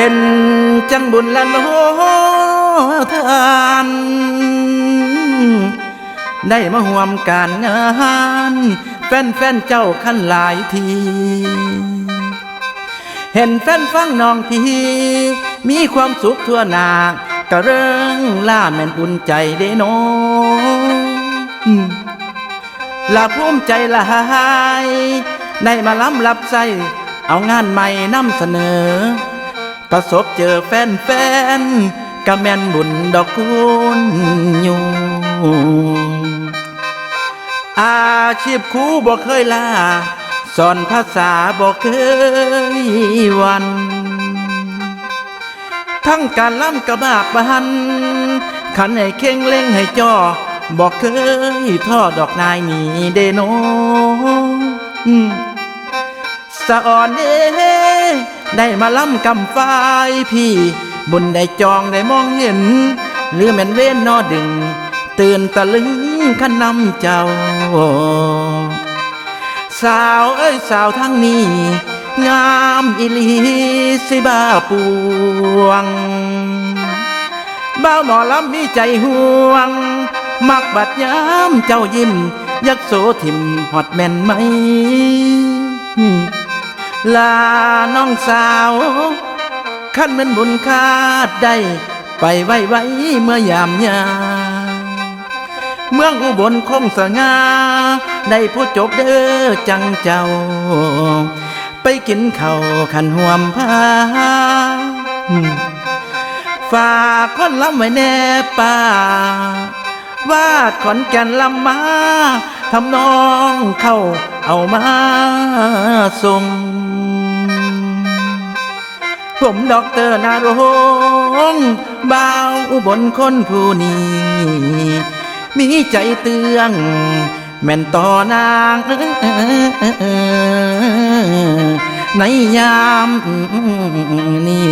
เป็นจังบุญละโนทานได้มาห่วมการงานแฟนๆเจ้าขั้นหลายที เห็นแฟนฟังน้องพีมีความสุขทั่วหน้าก็เรื่งล่าแม่นอุ่นใจเด้โนอืมลาภูมิใจหลายได้มาล้ำรับใส่เอางานใหม่นำเสนอ ประสบเจอแฟนแฟนก็แม่นบุญดอกคุณอยู่อาชีพครูบ่เคยลาสอนภาษาบ่เคยวัน ทั้งการล่ำกระบากบันขันให้เข่งเล่งให้จ่อบอกเคยทอดดอกนายหนีเดโนสะอ่อนเด้ ได้มาล่ำกำฝ้ายพี่ บุญได้จองได้มองเห็น หรือแม่นเว้นนอดึง ตื่นตะลึงขันนำเจ้า สาวเอ้ยสาวทั้งนี้ งามอิลีสิบ้าปวงบ้าวหมอลำมีใจห่วง มักบัดยามเจ้ายิ้ม ยักโสทิมหอดแม่นไหม ลาน้องสาวขั้นมันบุญคาดได้ ไปไว้ไว้เมื่อยามยาเมืองอุบลคงสง่าได้ผู้จบเด้อจังเจ้า ไปกินข้าวขันห่วมผ้าฝากคนลำไว้แน่ป่าวาดขอนแก่นลำมาทำน้องเข้าเอามาส่ง ผมดอกเตอร์นารงบ่าวอุบลคนผู้นี้ มีใจเตือง แม่นต่อนางในยามนี้